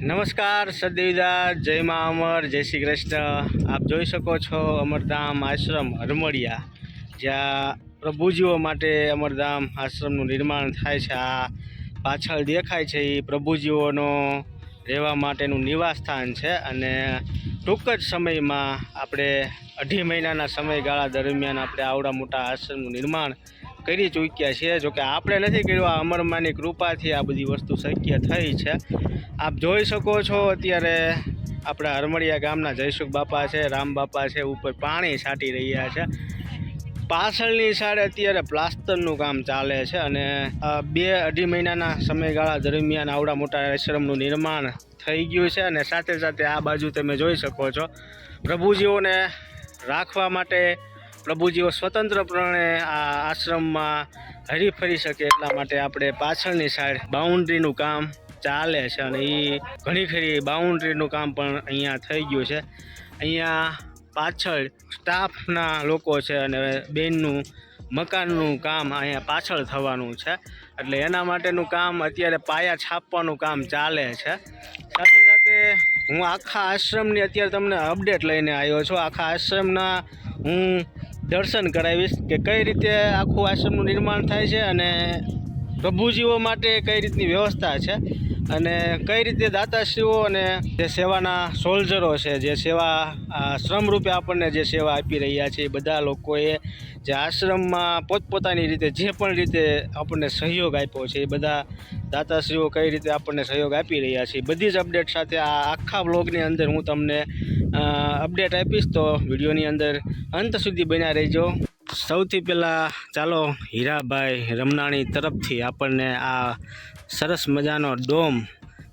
નમસ્કાર, સદેવદા, જય મા અમર, જય શ્રી કૃષ્ણ. આપ જોઈ શકો છો અમરધામ આશ્રમ હરમડિયા જ્યાં પ્રભુજીઓ માટે અમરધામ આશ્રમનું નિર્માણ થાય છે. આ પાછળ દેખાય છે એ પ્રભુજીઓનો રહેવા માટેનું નિવાસ સ્થાન છે અને ટૂંક જ સમયમાં આપણે અઢી મહિનાના સમયગાળા દરમિયાન આપણે આવડા મોટા આશ્રમનું નિર્માણ કરી ચૂક્યા છીએ. જોકે આપણે નથી કર્યું. આ અમરમાની કૃપાથી આ બધી વસ્તુ શક્ય થઈ છે. આપ જોઈ શકો છો અત્યારે આપણા હરમળિયા ગામના જયસુખ બાપા છે, રામ બાપા છે, ઉપર પાણી છાંટી રહ્યા છે. પાછળની સાઈડ અત્યારે પ્લાસ્ટરનું કામ ચાલે છે અને બે અઢી મહિનાના સમયગાળા દરમિયાન આવડા મોટા આશ્રમનું નિર્માણ થઈ ગયું છે અને સાથે સાથે આ બાજુ તમે જોઈ શકો છો. પ્રભુજીઓને રાખવા માટે પ્રભુજીઓ સ્વતંત્રપણે આ આશ્રમમાં હરી ફરી શકે એટલા માટે આપણે પાછળની સાઈડ બાઉન્ડ્રીનું કામ ચાલે છે અને એ ઘણી ખરી બાઉન્ડ્રીનું કામ પણ અહીંયા થઈ ગયું છે. અહીંયા પાછળ સ્ટાફના લોકો છે અને બેનનું મકાનનું કામ અહીંયા પાછળ થવાનું છે. એટલે એના માટેનું કામ અત્યારે પાયા છાપવાનું કામ ચાલે છે. સાથે સાથે હું આખા આશ્રમની અત્યારે તમને અપડેટ લઈને આવ્યો છું. આખા આશ્રમના હું દર્શન કરાવીશ કે કઈ રીતે આખું આશ્રમનું નિર્માણ થાય છે અને પ્રભુજીઓ માટે કઈ રીતની વ્યવસ્થા છે અને કઈ રીતે દાતાશ્રીઓ અને જે સેવાના સોલ્જરો છે, જે સેવા શ્રમરૂપે આપણને જે સેવા આપી રહ્યા છે બધા લોકોએ જે આશ્રમમાં પોતપોતાની રીતે જે પણ રીતે આપણને સહયોગ આપ્યો છે, એ બધા દાતાશ્રીઓ કઈ રીતે આપણને સહયોગ આપી રહ્યા છે બધી જ અપડેટ સાથે આ આખા બ્લોગની અંદર હું તમને અપડેટ આપીશ તો વિડીયોની અંદર અંત સુધી બન્યા રહેજો. સૌથી પહેલાં ચાલો હીરાભાઈ રમનાણી તરફથી આપણને આ સરસ મજાનો ડોમ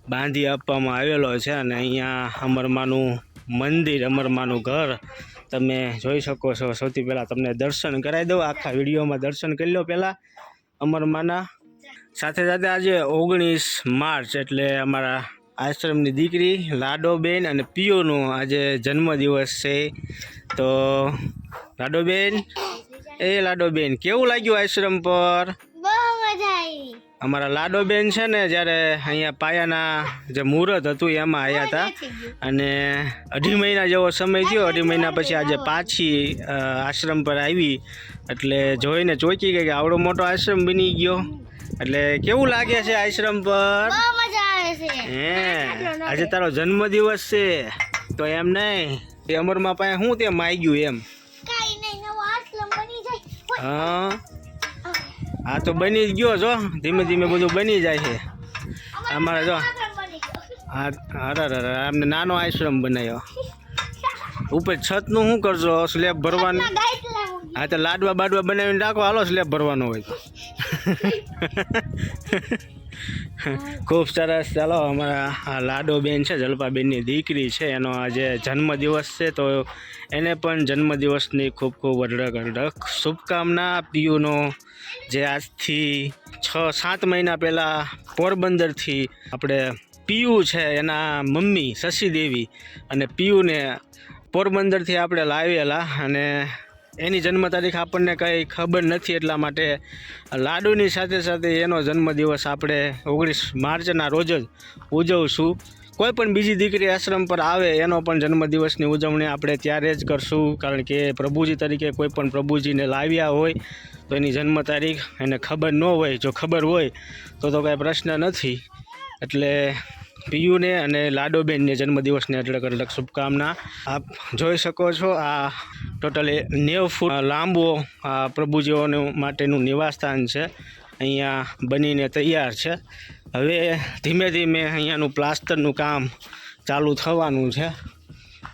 બાંધી આપવામાં આવેલો છે અને અહીંયા અમરમાનું મંદિર, અમરમાનું ઘર તમે જોઈ શકો છો. સૌથી પહેલાં તમને દર્શન કરાવી દઉં. આખા વિડીયોમાં દર્શન કરી લો પહેલાં અમરમાના. સાથે સાથે આજે ઓગણીસ માર્ચ એટલે અમારા આશ્રમની દીકરી લાડોબેન અને પિયોનો આજે જન્મદિવસ છે. તો લાડોબેન એ લાડોબેન કેવું લાગ્યું આશ્રમ પર? અમારા લાડોબેન છે ને જ્યારે અહીંયા પાયાના જે મુહૂર્ત હતું એમાં આવ્યા હતા. અને અઢી મહિના જેવો સમય થયો. અઢી મહિના પછી આજે પાછી આશ્રમ પર આવી. એટલે જોઈને ચોંકી ગઈ કે આવડો મોટો આશ્રમ બની ગયો. એટલે કેવું લાગે છે આશ્રમ પર? હે. આજે તારો જન્મદિવસ છે. તો એમ નહીં તે અમરમાં પાસે શું તે ગયું એમ? હા? હા. તો બની જ ગયો છો. ધીમે ધીમે બધું બની જાય છે. અમારે જો. હા અરે અરે અમને નાનો આશ્રમ બનાવ્યો. ઉપર છતનું શું કરજો સ્લેબ ભરવાનું? હા તો લાડવા બાડવા બનાવીને રાખો. હાલો સ્લેબ ભરવાનો હોય. તો ખૂબ સરસ. ચાલો, અમારા આ લાડોબેન છે, જલપાબેનની દીકરી છે, એનો આજે જન્મદિવસ છે, તો એને પણ જન્મદિવસની ખૂબ ખૂબ અઢળક અઢળક શુભકામના પીયુનો જે આજથી છ, સાત મહિના પહેલાં પોરબંદરથી આપણે પીયુ છે, એના મમ્મી, શશી દેવી, અને પીયુને પોરબંદરથી આપણે લાવેલા અને એની જન્મ તારીખ આપણને કંઈ ખબર નથી એટલા માટે લાડુની સાથે સાથે એનો જન્મદિવસ આપણે ઓગણીસ માર્ચના રોજ જ ઉજવશું. કોઈ પણ બીજી દીકરી આશ્રમ પર આવે, એનો પણ જન્મદિવસની ઉજવણી આપણે ત્યારે જ કરશું. કારણ કે પ્રભુજી તરીકે કોઈ પણ પ્રભુજીને લાવ્યા હોય, તો એની જન્મ તારીખ એને ખબર ન હોય. જો ખબર હોય, તો તો કાંઈ પ્રશ્ન નથી. એટલે પિયુને અને લાડોબેનને જન્મદિવસને અઢળક અઢળક શુભકામના. આપ જોઈ શકો છો, આ ટોટલી નેવ ફૂટ લાંબો આ પ્રભુજીઓને માટેનું નિવાસસ્થાન છે. અહીંયા બનીને તૈયાર છે. હવે ધીમે ધીમે અહીંયાનું પ્લાસ્ટરનું કામ ચાલુ થવાનું છે.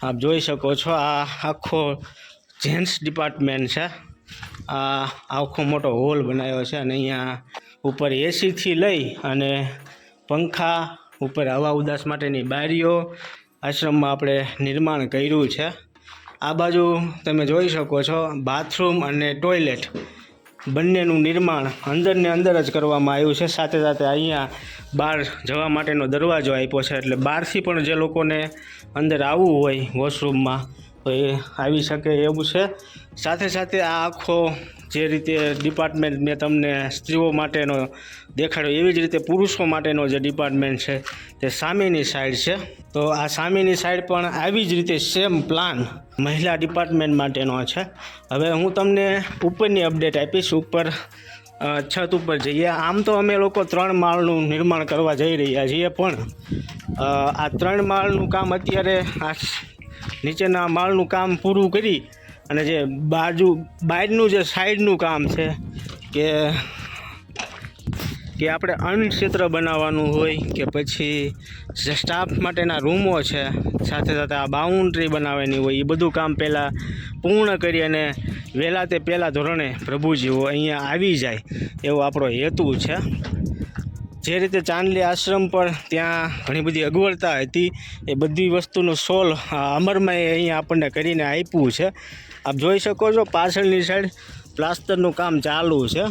આપ જોઈ શકો છો, આ આખો જેન્ટ્સ ડિપાર્ટમેન્ટ છે. આ આખો મોટો હોલ બનાવ્યો છે અને અહીંયા ઉપર એસીથી લઈ અને પંખા ઉપર હવા ઉદાસ માટેની બારીઓ આશ્રમમાં આપણે નિર્માણ કર્યું છે. આ બાજુ તમે જોઈ શકો છો, બાથરૂમ અને ટોયલેટ બંનેનું નિર્માણ અંદરને અંદર જ કરવામાં આવ્યું છે. સાથે સાથે અહીંયા બહાર જવા માટેનો દરવાજો આપ્યો છે. એટલે બહારથી પણ જે લોકોને અંદર આવવું હોય વોશરૂમમાં તો એ આવી શકે એવું છે. સાથે સાથે આ આખો જે રીતે ડિપાર્ટમેન્ટ મેં તમને સ્ત્રીઓ માટેનો દેખાડ્યો, એવી જ રીતે પુરુષો માટેનો જે ડિપાર્ટમેન્ટ છે, તે સામેની સાઈડ છે. તો આ સામેની સાઈડ પણ આવી જ રીતે સેમ પ્લાન મહિલા ડિપાર્ટમેન્ટ માટેનો છે. હવે હું તમને ઉપરની અપડેટ આપીશ, ઉપર છત ઉપર જઈએ. આમ તો અમે લોકો ત્રણ માળનું નિર્માણ કરવા જઈ રહ્યા છીએ પણ આ ત્રણ માળનું કામ અત્યારે આ નીચેના માળનું કામ પૂરું કરી અને જે બાજુ બાજુનું જે સાઈડનું કામ છે કે કે આપણે અન્નક્ષેત્ર બનાવવાનું હોય કે પછી જે સ્ટાફ માટેના રૂમો છે, સાથે સાથે આ બાઉન્ડ્રી બનાવવાની હોય, એ બધું કામ પહેલાં પૂર્ણ કરી અને વહેલા તે પહેલાં ધોરણે પ્રભુજીઓ અહીંયા આવી જાય એવો આપણો હેતુ છે. જે રીતે ચાંદલી આશ્રમ પર ત્યાં ઘણી બધી અગવડતા હતી, એ બધી વસ્તુનું સોલ્વ અમરમય અહીંયા આપણને કરીને આપ્યું છે. આપ જોઈ શકો છો પાછળની સાઈડ પ્લાસ્ટરનું કામ ચાલુ છે.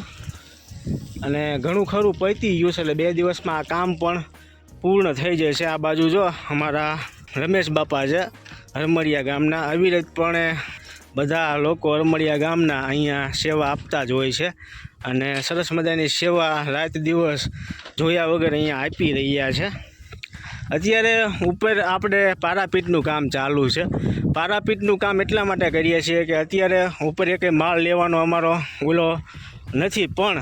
અને ઘણું ખરું પતી ગયું છે, એટલે બે દિવસમાં આ કામ પણ પૂર્ણ થઈ જશે. આ બાજુ જો અમારા રમેશ બાપા છે હરમરિયા ગામના. અવિરતપણે બધા લોકો હરમરિયા ગામના અહીંયા સેવા આપતા જ હોય છે. અને સરસ મજાની સેવા રાત દિવસ જોયા વગર અહીંયા આપી રહ્યા છે. અત્યારે ઉપર આપણે પારાપીટનું કામ ચાલુ છે. પારાપીટનું કામ એટલા માટે કરીએ છીએ કે અત્યારે ઉપર એક માળ લેવાનો અમારો ઓલો નથી, પણ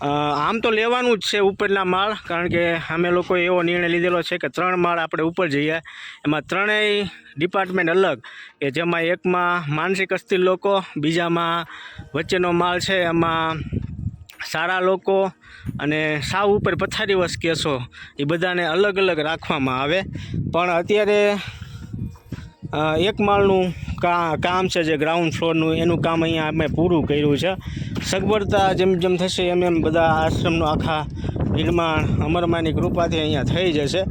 આમ તો લેવાનું જ છે ઉપરના માળ, કારણ કે અમે લોકોએ એવો નિર્ણય લીધેલો છે કે ત્રણ માળ આપણે ઉપર જઈએ. એમાં ત્રણેય ડિપાર્ટમેન્ટ અલગ, કે જેમાં એકમાં માનસિક અસ્થિર લોકો, બીજામાં વચ્ચેનો માળ છે, એમાં સારા લોકો અને સાવ ઉપર પથારીવશ કેસો, એ બધાને અલગ અલગ રાખવામાં આવે. પણ અત્યારે એક માળનું કામ છે જે ગ્રાઉન્ડ ફ્લોરનું, એનું કામ અહીંયા અમે પૂરું કર્યું છે. સગવડતા જેમ જેમ થશે એમ એમ બધા આશ્રમનું આખા નિર્માણ અમરમાની કૃપાથી અહીંયા થઈ જશે.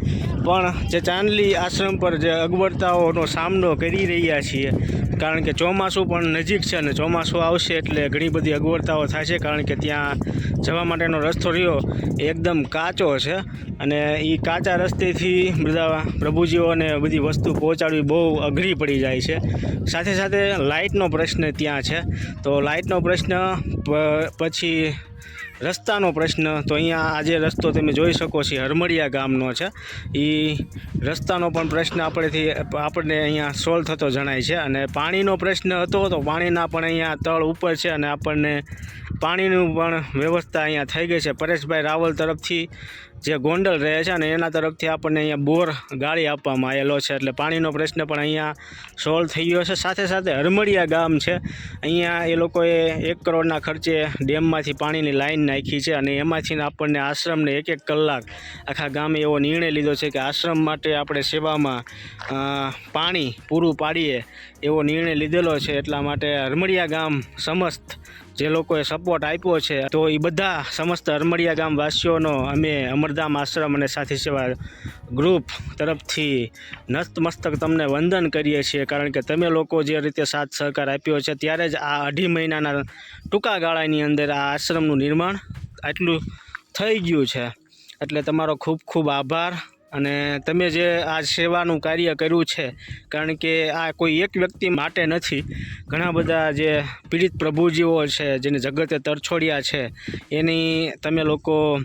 પણ જે ચાંદલી આશ્રમ પર જે અગવડતાઓનો સામનો કરી રહ્યા છીએ કારણ કે ચોમાસું પણ નજીક છે અને ચોમાસું આવશે એટલે ઘણી બધી અગવડતાઓ થાય છે, કારણ કે ત્યાં જવા માટેનો રસ્તો રહ્યો, એકદમ કાચો છે. અને એ કાચા રસ્તેથી બધા પ્રભુજીઓને બધી વસ્તુ પહોંચાડવી બહુ અઘરી પડી જાય છે. સાથે સાથે લાઇટનો પ્રશ્ન ત્યાં છે. તો લાઇટનો પ્રશ્ન પછી રસ્તાનો પ્રશ્ન. તો અહીંયા આજે રસ્તો તમે જોઈ શકો છો હરમડિયા ગામનો છે. એ રસ્તાનો પણ પ્રશ્ન આપણેથી આપણને અહીંયા સોલ્વ થતો જણાય છે. અને પાણીનો પ્રશ્ન હતો તો પાણીના પણ અહીંયા તળ ઉપર છે અને આપણને પાણીનું પણ વ્યવસ્થા અહીંયા થઈ ગઈ છે. પરેશભાઈ રાવલ તરફથી જે ગોંડલ રહે છે અને એના તરફથી આપણને અહીંયા બોર ગાળી આપવામાં આવેલો છે. એટલે પાણીનો પ્રશ્ન પણ અહીંયા સોલ્વ થઈ ગયો છે. સાથે સાથે હરમડિયા ગામ છે. અહીંયા એ લોકોએ એક કરોડના ખર્ચે ડેમમાંથી પાણીની લાઈન નાખી છે અને એમાંથી આપણને આશ્રમને એક એક કલાક આખા ગામે એવો નિર્ણય લીધો છે કે આશ્રમ માટે આપણે સેવામાં પાણી પૂરું પાડીએ એવો નિર્ણય લીધેલો છે. એટલા માટે હરમડિયા ગામ સમસ્ત જે લોકોએ સપોર્ટ આપ્યો છે, તો એ બધા સમસ્ત અરમડિયા ગામ વાસીઓનો અમે અમરધામ આશ્રમ અને સાથી સેવા ગ્રુપ તરફથી નતમસ્તક તમને વંદન કરીએ છીએ. કારણ કે તમે લોકો જે રીતે સાથ સહકાર આપ્યો છે, ત્યારે જ આ અઢી મહિનાના ટૂંકા ગાળાની અંદર આ આશ્રમનું નિર્માણ આટલું થઈ ગયું છે. એટલે તમારો ખૂબ ખૂબ આભાર. અને તમે જે આ સેવાનું કાર્ય કર્યું છે, કારણ કે આ કોઈ એક વ્યક્તિ માટે નથી, ઘણા બધા જે પીડિત પ્રભુજીઓ છે, જેને જગતે તરછોડ્યા છે, એની તમે લોકો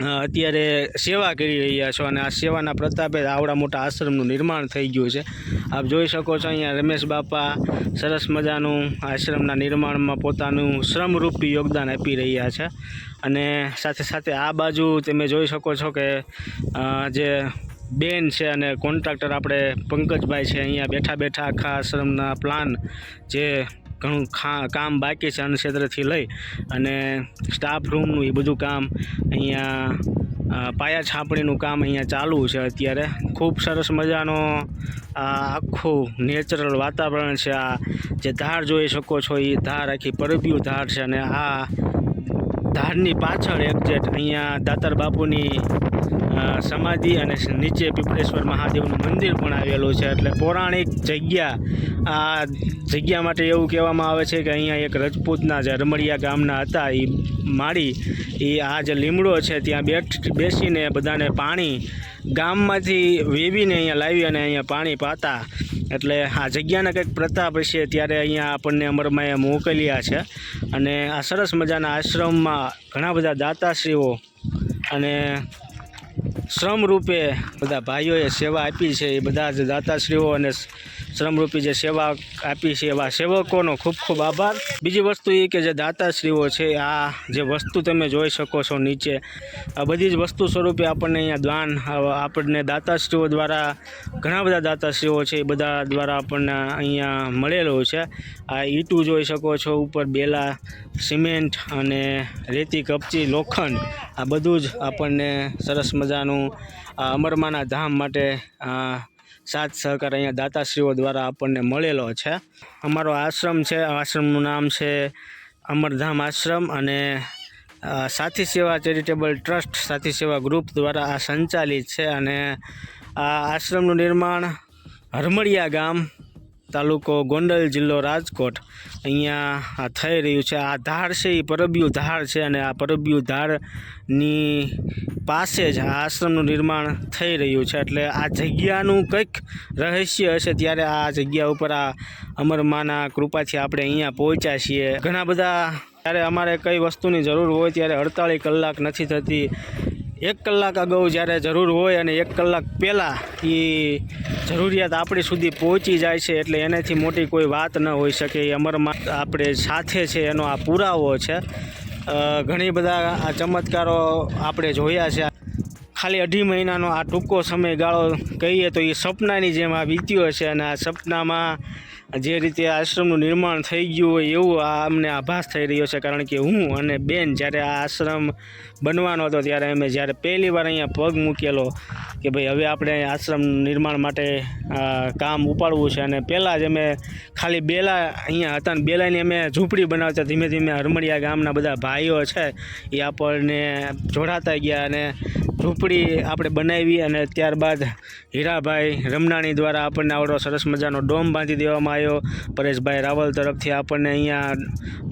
અત્યારે સેવા કરી રહ્યા છો અને આ સેવાના પ્રતાપે આવડા મોટા આશ્રમનું નિર્માણ થઈ ગયું છે. આપ જોઈ શકો છો અહીંયા રમેશ બાપા સરસ મજાનું આશ્રમના નિર્માણમાં પોતાનું શ્રમરૂપી યોગદાન આપી રહ્યા છે. અને સાથે સાથે આ બાજુ તમે જોઈ શકો છો કે જે બેન છે અને કોન્ટ્રાક્ટર આપણે પંકજભાઈ છે અહીંયા બેઠા બેઠા આખા આશ્રમના પ્લાન જે ઘણું કામ બાકી છે અન્નક્ષેત્રથી લઈ અને સ્ટાફ રૂમનું એ બધું કામ અહીંયા પાયા છાપણીનું કામ અહીંયા ચાલુ છે અત્યારે. ખૂબ સરસ મજાનો આ આખું નેચરલ વાતાવરણ છે આ. જે ધાર જોઈ શકો છો એ ધાર આખી પરબ્યું ધાર છે અને આ ધારની પાછળ એક્ઝેટ અહીંયા દાતાર બાપુની સમાધિ અને નીચે પીપળેશ્વર મહાદેવનું મંદિર પણ આવેલું છે. એટલે પૌરાણિક જગ્યા, આ જગ્યા માટે એવું કહેવામાં આવે છે કે અહીંયા એક રજપૂતના જે રમડિયા ગામના હતા એ માળી એ આ જે લીમડો છે ત્યાં બેઠ, બેસીને બધાને પાણી ગામમાંથી વેવીને અહીંયા લાવી અને અહીંયા પાણી પાતા. એટલે આ જગ્યાના કંઈક પ્રતાપ છે ત્યારે અહીંયા આપણને અમરમાએ મોકલ્યા છે. અને આ સરસ મજાના આશ્રમમાં ઘણા બધા દાતાશ્રીઓ અને શ્રમરૂપે બધા ભાઈઓએ સેવા આપી છે એ બધા જ દાતાશ્રીઓ અને શ્રમરૂપી જે સેવા આપી છે એવા સેવકોનો ખૂબ ખૂબ આભાર. બીજી વસ્તુ એ કે જે દાતાશ્રીઓ છે, આ જે વસ્તુ તમે જોઈ શકો છો નીચે, આ બધી જ વસ્તુ સ્વરૂપે આપણને અહીંયા દાન આપણને દાતાશ્રીઓ દ્વારા, ઘણા બધા દાતાશ્રીઓ છે એ બધા દ્વારા આપણને અહીંયા મળેલું છે. આ ઈંટું જોઈ શકો છો, ઉપર બેલા, સિમેન્ટ અને રેતી, કપચી, લોખંડ, આ બધું જ આપણને સરસ મજાનું અમરમાના ધામ માટે સાથ સહકાર અહીંયા દાતાશ્રીઓ દ્વારા આપણને મળેલો છે. અમારો આશ્રમ છે, આશ્રમનું નામ છે અમરધામ આશ્રમ અને સાથી સેવા ચેરિટેબલ ટ્રસ્ટ સાથી સેવા ગ્રુપ દ્વારા આ સંચાલિત છે અને આ આશ્રમનું નિર્માણ હરમળિયા ગામ તાલુકો ગોંડલ જિલ્લો રાજકોટ. અહીંયા થઈ રહ્યું છે. આ ધાર છે એ પરબિયું ધાર છે અને આ પરબિયું ધારની પાસે જ આ આશ્રમનું નિર્માણ થઈ રહ્યું છે. એટલે આ જગ્યાનું કંઈક રહસ્ય હશે ત્યારે આ જગ્યા ઉપર આ અમરમાના કૃપાથી આપણે અહીંયા પહોંચ્યા છીએ. ઘણા બધા ત્યારે અમારે કઈ વસ્તુની જરૂર હોય ત્યારે અડતાળીસ કલાક નથી થતી. એક કલાક અગાઉ જ્યારે જરૂર હોય અને એક કલાક પહેલાં એ જરૂરિયાત આપણી સુધી પહોંચી જાય છે, એટલે એનાથી મોટી કોઈ વાત ન હોઈ શકે. એ અમરમાં આપણે સાથે છે, એનો આ પુરાવો છે. ઘણી બધા આ ચમત્કારો આપણે જોયા છે. ખાલી અઢી મહિનાનો આ ટૂંકો સમયગાળો કહીએ તો એ સપનાની જેમ આ વીત્યો છે અને આ સપનામાં જે રીતે આશ્રમનું નિર્માણ થઈ ગયું હોય એવું આ અમને આભાસ થઈ રહ્યો છે, કારણ કે હું અને બેન જ્યારે આ આશ્રમ બનવાનો હતો ત્યારે અમે જ્યારે પહેલી વાર અહીંયા પગ મૂકેલો કે ભાઈ હવે આપણે આશ્રમ નિર્માણ માટે કામ ઉપાડવું છે અને પહેલાં જ અમે ખાલી બેલા અહીંયા હતા ને બેલાની અમે ઝૂંપડી બનાવતા, ધીમે ધીમે હરમડિયા ગામના બધા ભાઈઓ છે એ આપણને જોડાતા ગયા અને ઝૂંપડી આપણે બનાવી અને ત્યારબાદ હીરાભાઈ રમનાણી દ્વારા આપણને આવડો સરસ મજાનો ડોમ બાંધી દેવામાં આવ્યો. પરેશભાઈ રાવલ તરફથી આપણને અહીંયા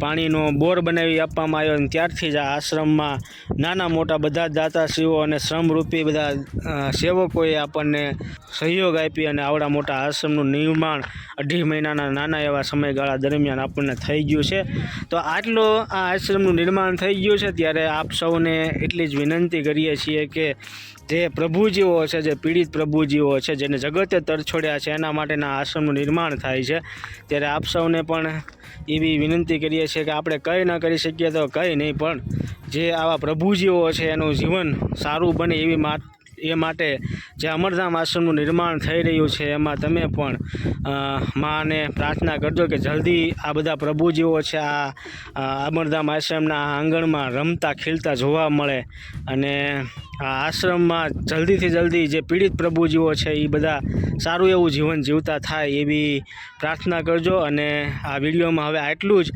પાણીનો બોર બનાવી આપવામાં આવ્યો અને ત્યારથી જ આ આશ્રમમાં નાના મોટા બધા દાતાશ્રીઓ અને શ્રમરૂપી બધા સેવકોએ આપણને સહયોગ આપી અને આવડા મોટા આશ્રમનું નિર્માણ અઢી મહિનાના નાના એવા સમયગાળા દરમિયાન આપણને થઈ ગયું છે. તો આટલો આ આશ્રમનું નિર્માણ થઈ ગયું છે, ત્યારે આપ સૌને એટલી જ વિનંતી કરીએ છીએ કે જે પ્રભુજીઓ છે, જે પીડિત પ્રભુજીઓ છે, જેને જગતે તરછોડ્યા છે, એના માટેના આશ્રમનું નિર્માણ થાય છે. ત્યારે આપ સૌને પણ એવી વિનંતી કરીએ છીએ કે આપણે કંઈ ન કરી શકીએ તો કંઈ નહીં, પણ જે આવા પ્રભુજીઓ છે, એનું જીવન સારું બને એવી માટ એ માટે જે અમરધામ આશ્રમનું નિર્માણ થઈ રહ્યું છે, એમાં તમે પણ માને પ્રાર્થના કરજો કે જલ્દી આ બધા પ્રભુજીઓ છે, આ અમરધામ આશ્રમના આંગણમાં રમતા ખીલતા જોવા મળે અને આ આશ્રમમાં જલ્દીથી જલ્દી જે પીડિત પ્રભુજીઓ છે એ બધા સારું એવું જીવન જીવતા થાય એવી પ્રાર્થના કરજો અને આ વિડીયોમાં હવે આટલું જ.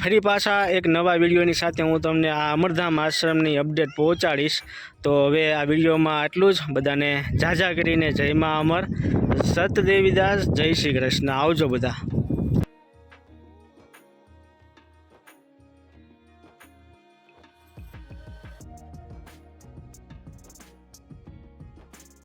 ફરી પાછા એક નવા વિડીયોની સાથે હું તમને આ અમરધામ આશ્રમની અપડેટ પહોંચાડીશ. તો હવે આ વિડીયોમાં આટલું જ. બધાને ઝાઝા કરીને જય મા અમર. સત દેવીદાસ, જય શ્રી કૃષ્ણ. આવજો બધા.